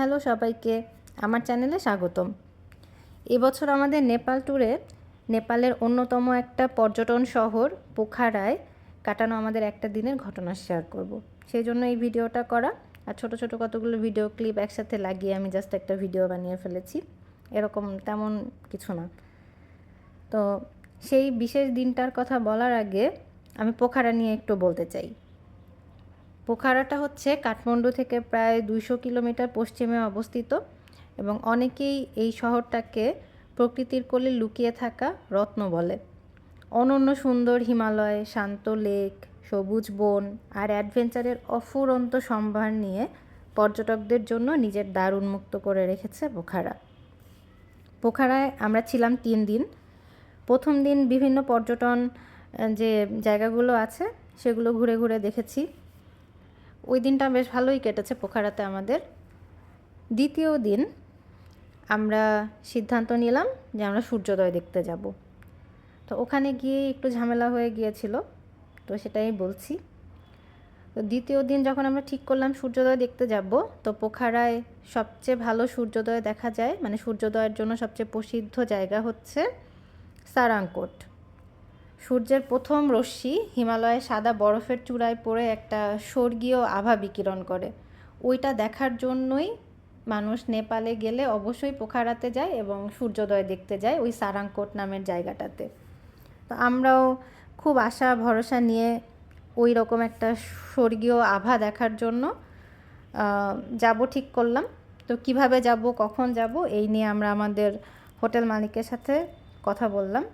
Hello সবাইকে, আমার চ্যানেলে স্বাগতম। এবছর আমাদের নেপাল ট্যুরে নেপালের অন্যতম একটা পর্যটন শহর পোখারায় কাটানো আমাদের একটা দিনের ঘটনা শেয়ার করব। সেই জন্য এই ভিডিওটা করা আর ছোট ছোট কতগুলো ভিডিও ক্লিপ একসাথে লাগিয়ে আমি জাস্ট একটা ভিডিও বানিয়ে ফেলেছি। এরকম তেমন কিছু না। তো সেই বিশেষ দিনটার কথা বলার আগে আমি পোখারা নিয়ে একটু বলতে চাই। পোখারাটা হচ্ছে কাঠমান্ডু থেকে প্রায় দুইশো কিলোমিটার পশ্চিমে অবস্থিত এবং অনেকেই এই শহরটাকে প্রকৃতির কোলে লুকিয়ে থাকা রত্ন বলে। অনন্য সুন্দর হিমালয়, শান্ত লেক, সবুজ বন আর অ্যাডভেঞ্চারের অফুরন্ত সম্ভার নিয়ে পর্যটকদের জন্য নিজের দ্বার উন্মুক্ত করে রেখেছে পোখারা। পোখারায় আমরা ছিলাম তিন দিন। প্রথম দিন বিভিন্ন পর্যটন যে জায়গাগুলো আছে সেগুলো ঘুরে ঘুরে দেখেছি। ওই দিনটা বেশ ভালোই কেটেছে পোখারাতে আমাদের। দ্বিতীয় দিন আমরা সিদ্ধান্ত নিলাম যে আমরা সূর্যোদয় দেখতে যাব। তো ওখানে গিয়ে একটু ঝামেলা হয়ে গিয়েছিল, তো সেটাই বলছি। তো দ্বিতীয় দিন যখন আমরা ঠিক করলাম সূর্যোদয় দেখতে যাব, তো পোখারায় সবচেয়ে ভালো সূর্যোদয় দেখা যায় মানে সূর্যোদয়ের জন্য সবচেয়ে প্রসিদ্ধ জায়গা হচ্ছে সারাংকোট। সূর্যের প্রথম রশ্মি হিমালয়ে সাদা বরফের চূড়ায় পড়ে একটা স্বর্গীয় আভা বিকিরণ করে। ওইটা দেখার জন্যই মানুষ নেপালে গেলে অবশ্যই পোখারাতে যায় এবং সূর্যোদয় দেখতে যায় ওই সারাংকোট নামের জায়গাটাতে। তো আমরাও খুব আশা, ভরসা নিয়ে ওই রকম একটা স্বর্গীয় আভা দেখার জন্য যাব ঠিক করলাম। তো কীভাবে যাব, কখন যাব, এই নিয়ে আমরা আমাদের হোটেল মালিকের সাথে কথা বললাম।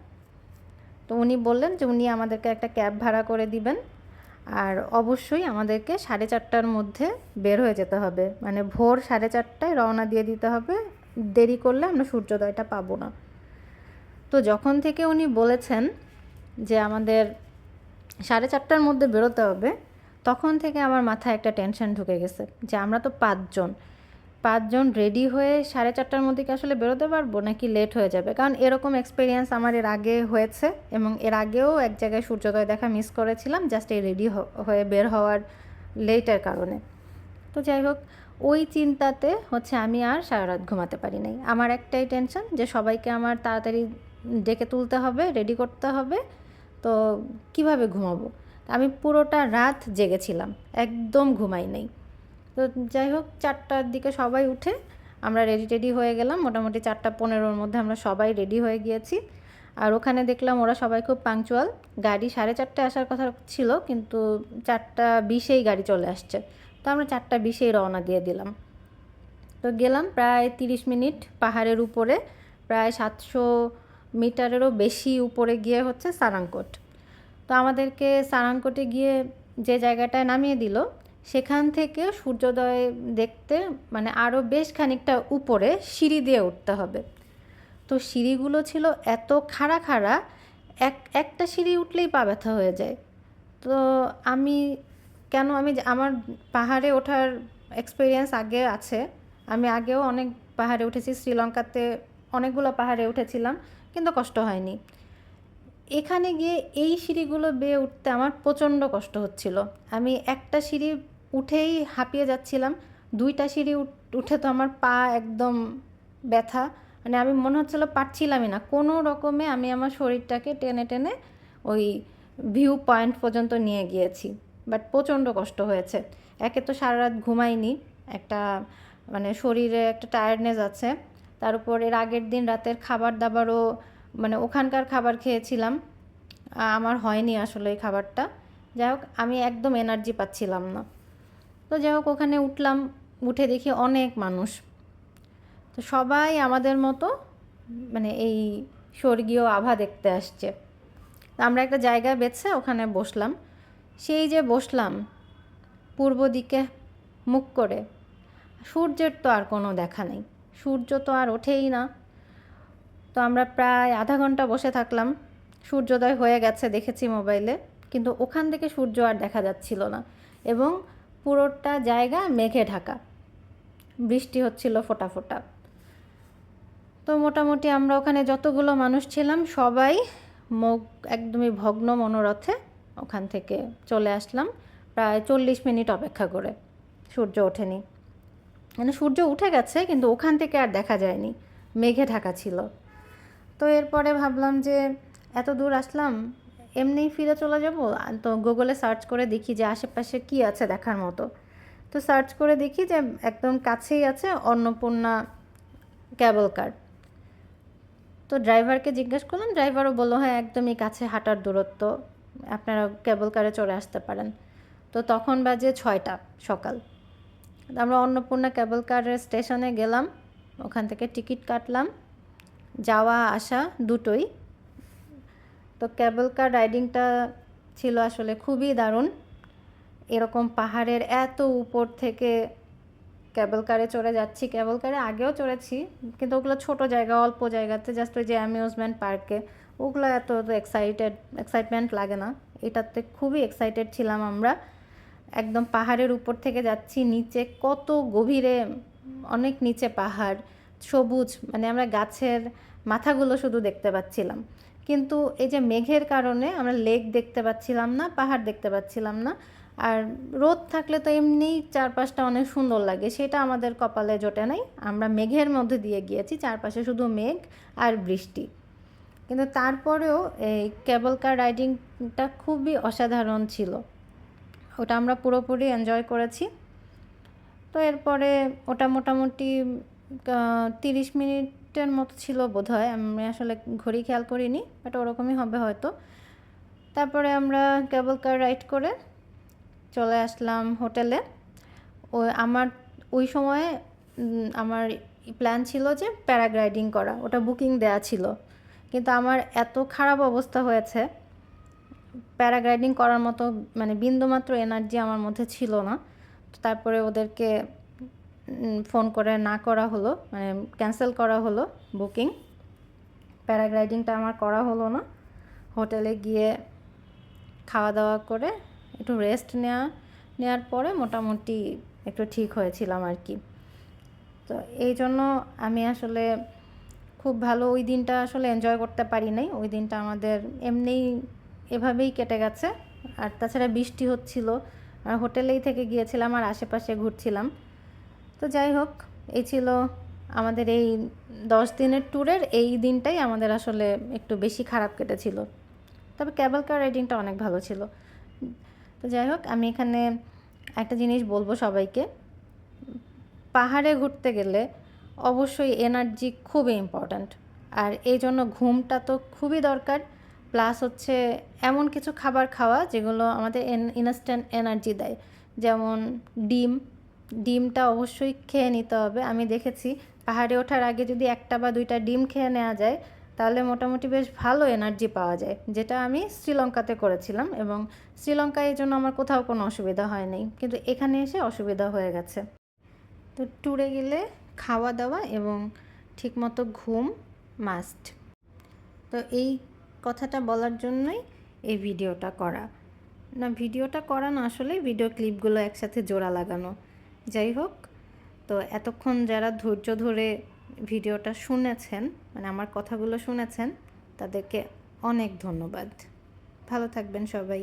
তো উনি বললেন যে উনি আমাদেরকে একটা ক্যাব ভাড়া করে দিবেন। আর অবশ্যই আমাদেরকে সাড়ে চারটার মধ্যে বের হয়ে যেতে হবে। মানে ভোর সাড়ে চারটায় রওনা দিয়ে দিতে হবে। দেরি করলে আমরা সূর্যোদয়টা পাবো না। তো যখন থেকে উনি বলেছেন যে আমাদের সাড়ে চারটার মধ্যে বেরোতে হবে, তখন থেকে আমার মাথায় একটা টেনশন ঢুকে গেছে যে আমরা তো পাঁচজন। পাঁচজন রেডি হয়ে সাড়ে চারটার মধ্যে কি আসলে বেরোতে পারব নাকি লেট হয়ে যাবে? কারণ এরকম এক্সপিরিয়েন্স আমার এর আগে হয়েছে এবং এর আগেও এক জায়গায় সূর্যোদয় দেখা মিস করেছিলাম জাস্ট এই রেডি হয়ে বের হওয়ার লেটের কারণে। তো যাই হোক, ওই চিন্তাতে হচ্ছে আমি আর সারা রাত ঘুমাতে পারি নাই। আমার একটাই টেনশন যে সবাইকে আমার তাড়াতাড়ি ডেকে তুলতে হবে রেডি করতে হবে, তো কীভাবে ঘুমাবো? আমি পুরোটা রাত জেগেছিলাম, একদম ঘুমাই নেই। তো যাই হোক, চারটার দিকে সবাই উঠে আমরা রেডি টেডি হয়ে গেলাম। মোটামুটি চারটা পনেরোর মধ্যে আমরা সবাই রেডি হয়ে গিয়েছি। আর ওখানে দেখলাম ওরা সবাই খুব পাংচুয়াল গাড়ি সাড়ে চারটে আসার কথা ছিল, কিন্তু চারটা বিশেই গাড়ি চলে আসছে। তো আমরা চারটা বিশেই রওনা দিয়ে দিলাম। তো গেলাম প্রায় তিরিশ মিনিট পাহাড়ের উপরে। প্রায় সাতশো মিটারেরও বেশি উপরে গিয়ে হচ্ছে সারাংকোট। তো আমাদেরকে সারাংকোটে গিয়ে যে জায়গাটায় নামিয়ে দিল সেখান থেকে সূর্যোদয় দেখতে মানে আরও বেশ খানিকটা উপরে সিঁড়ি দিয়ে উঠতে হবে। তো সিঁড়িগুলো ছিল এত খাড়া খাড়া, এক, একটা সিঁড়ি উঠলেই পা ব্যথা হয়ে যায়। তো আমি কেন আমি আমার পাহাড়ে ওঠার এক্সপিরিয়েন্স আগে আছে। আমি আগেও অনেক পাহাড়ে উঠেছি, শ্রীলঙ্কাতে অনেকগুলো পাহাড়ে উঠেছিলাম, কিন্তু কষ্ট হয়নি। এখানে গিয়ে এই সিঁড়িগুলো বেয়ে উঠতে আমার প্রচণ্ড কষ্ট হচ্ছিল। আমি একটা সিঁড়ি উঠেই হাঁপিয়ে যাচ্ছিলাম। দুইটা সিঁড়ি উঠে তো আমার পা একদম ব্যথা। মানে আমি মনে হচ্ছিল পারছিলামই না। কোনো রকমে আমি আমার শরীরটাকে টেনে টেনে ওই ভিউ পয়েন্ট পর্যন্ত নিয়ে গিয়েছি। বাট প্রচণ্ড কষ্ট হয়েছে। একে তো সারা রাত ঘুমাইনি। একটা মানে শরীরে একটা টায়ার্ডনেস আছে। তার উপর এর আগের দিন রাতের খাবার দাবারও মানে ওখানকার খাবার খেয়েছিলাম। আমার হয়নি আসলে এই খাবারটা। যাই হোক, আমি একদম এনার্জি পাচ্ছিলাম না। তো যাই হোক, ওখানে উঠলাম, উঠে দেখি অনেক মানুষ। তো সবাই আমাদের মতো মানে এই স্বর্গীয় আভা দেখতে আসছে। আমরা একটা জায়গায় বেছে ওখানে বসলাম। সেই যে বসলাম, পূর্ব দিকে মুখ করে, সূর্যের তো আর কোনো দেখা নেই। সূর্য তো আর ওঠেই না। তো আমরা প্রায় আধা ঘণ্টা বসে থাকলাম। সূর্যোদয় হয়ে গেছে, দেখেছি মোবাইলে। কিন্তু ওখান থেকে সূর্য আর দেখা যাচ্ছিল না। এবং পুরোটা জায়গা মেঘে ঢাকা। বৃষ্টি হচ্ছিল ফোটা ফোটা। তো মোটামুটি আমরা ওখানে যতগুলো মানুষ ছিলাম, সবাই মুখ একদমই ভগ্ন মনোরথে ওখান থেকে চলে আসলাম। প্রায় চল্লিশ মিনিট অপেক্ষা করে সূর্য ওঠেনি। মানে সূর্য উঠে গেছে, কিন্তু ওখান থেকে আর দেখা যায়নি। মেঘে ঢাকা ছিল। তো এরপরে ভাবলাম যে, এত দূর আসলাম এমনিই ফিরে চলে যাব? তো গুগলে সার্চ করে দেখি যে আশেপাশে কি আছে দেখার মতো। তো সার্চ করে দেখি যে একদম কাছেই আছে অন্নপূর্ণা ক্যাবল কার তো ড্রাইভারকে জিজ্ঞেস করলাম ড্রাইভারও বলল হ্যাঁ একদমই কাছে হাঁটার দূরত্ব। আপনারা ক্যাবল কারে চড়ে আসতে পারেন। তো তখন বাজে ছয়টা সকাল। আমরা অন্নপূর্ণা ক্যাবল কারের স্টেশনে গেলাম। ওখান থেকে টিকিট কাটলাম। যাওয়া আসা দুটোই। তো কেবল কার রাইডিংটা ছিল আসলে খুবই দারুণ। এরকম পাহাড়ের এত উপর থেকে কেবল কারে চড়ে যাচ্ছি। কেবল কারে আগেও চড়েছি, কিন্তু ওগুলো ছোট জায়গা, অল্প জায়গাতে জাস্ট ওই যে অ্যামিউজমেন্ট পার্কে ওগুলো এত এক্সাইটেড এক্সাইটমেন্ট লাগে না। এটাতে খুবই এক্সাইটেড ছিলাম আমরা। একদম পাহাড়ের উপর থেকে যাচ্ছি, নিচে কত গভীরে, অনেক নিচে পাহাড়, সবুজ মানে আমরা গাছের মাথাগুলো শুধু দেখতে পাচ্ছিলাম। কিন্তু এই যে মেঘের কারণে আমরা লেক দেখতে পাচ্ছিলাম না, পাহাড় দেখতে পাচ্ছিলাম না। আর রোদ থাকলে তো এমনিই চারপাশটা অনেক সুন্দর লাগে, সেটা আমাদের কপালে জোটে নাই। আমরা মেঘের মধ্যে দিয়ে গিয়েছি, চারপাশে শুধু মেঘ আর বৃষ্টি। কিন্তু তারপরেও এই কেবল কার রাইডিংটা খুবই অসাধারণ ছিল। ওটা আমরা পুরোপুরি এনজয় করেছি। তো এরপরে ওটা মোটামুটি তিরিশ মিনিটের মতো ছিল বোধ হয় আমি আসলে ঘড়ি খেয়াল করিনি বাট ওরকমই হবে হয়তো। তারপরে আমরা কেবল কার রাইড করে চলে আসলাম হোটেলে ও, আমার, ওই সময়ে আমার প্ল্যান ছিল যে প্যারাগ্লাইডিং করা, ওটা বুকিং দেয়া ছিল। কিন্তু আমার এত খারাপ অবস্থা হয়েছে প্যারাগ্লাইডিং করার মতো মানে বিন্দুমাত্র এনার্জি আমার মধ্যে ছিল না। তারপরে ওদেরকে ফোন করে না করা হলো মানে ক্যান্সেল করা হলো বুকিং প্যারাগ্লাইডিংটা আমার করা হলো না। হোটেলে গিয়ে খাওয়া দাওয়া করে একটু রেস্ট নেওয়া নেওয়ার পরে মোটামুটি একটু ঠিক হয়েছিলাম আর কি। তো এই জন্য আমি আসলে খুব ভালো ওই দিনটা আসলে এনজয় করতে পারি নাই। ওই দিনটা আমাদের এমনিই এভাবেই কেটে গেছে। আর তাছাড়া বৃষ্টি হচ্ছিল। আর হোটেলেই থেকে গিয়েছিলাম আর আশেপাশে ঘুরছিলাম। তো যাই হোক, এই ছিল আমাদের এই দশ দিনের ট্যুরের এই দিনটাই আমাদের আসলে একটু বেশি খারাপ কেটেছিল। তবে ক্যাবল কার রাইডিংটা অনেক ভালো ছিল। তো যাই হোক, আমি এখানে একটা জিনিস বলব সবাইকে। পাহাড়ে ঘুরতে গেলে অবশ্যই এনার্জি খুবই ইম্পর্ট্যান্ট। আর এই জন্য ঘুমটা তো খুবই দরকার। প্লাস হচ্ছে এমন কিছু খাবার খাওয়া যেগুলো আমাদের ইনস্ট্যান্ট এনার্জি দেয়। যেমন ডিম ডিমটা অবশ্যই খেয়ে নিতে হবে। আমি দেখেছি পাহাড়ে ওঠার আগে যদি একটা বা দুইটা ডিম খেয়ে নেওয়া যায়, তাহলে মোটামুটি বেশ ভালো এনার্জি পাওয়া যায়, যেটা আমি শ্রীলঙ্কাতে করেছিলাম এবং শ্রীলঙ্কায় জন্য আমার কোথাও কোনো অসুবিধা হয়নি। কিন্তু এখানে এসে অসুবিধা হয়ে গেছে। তো ট্যুরে গেলে খাওয়া দাওয়া এবং ঠিকমতো ঘুম মাস্ট তো এই কথাটা বলার জন্যই এই ভিডিওটা করা। না, ভিডিওটা করা না আসলে ভিডিও ক্লিপগুলো একসাথে জোড়া লাগানো। যাই হোক, তো এতক্ষণ যারা ধৈর্য ধরে ভিডিওটা শুনেছেন মানে আমার কথাগুলো শুনেছেন, তাদেরকে অনেক ধন্যবাদ। ভালো থাকবেন সবাই।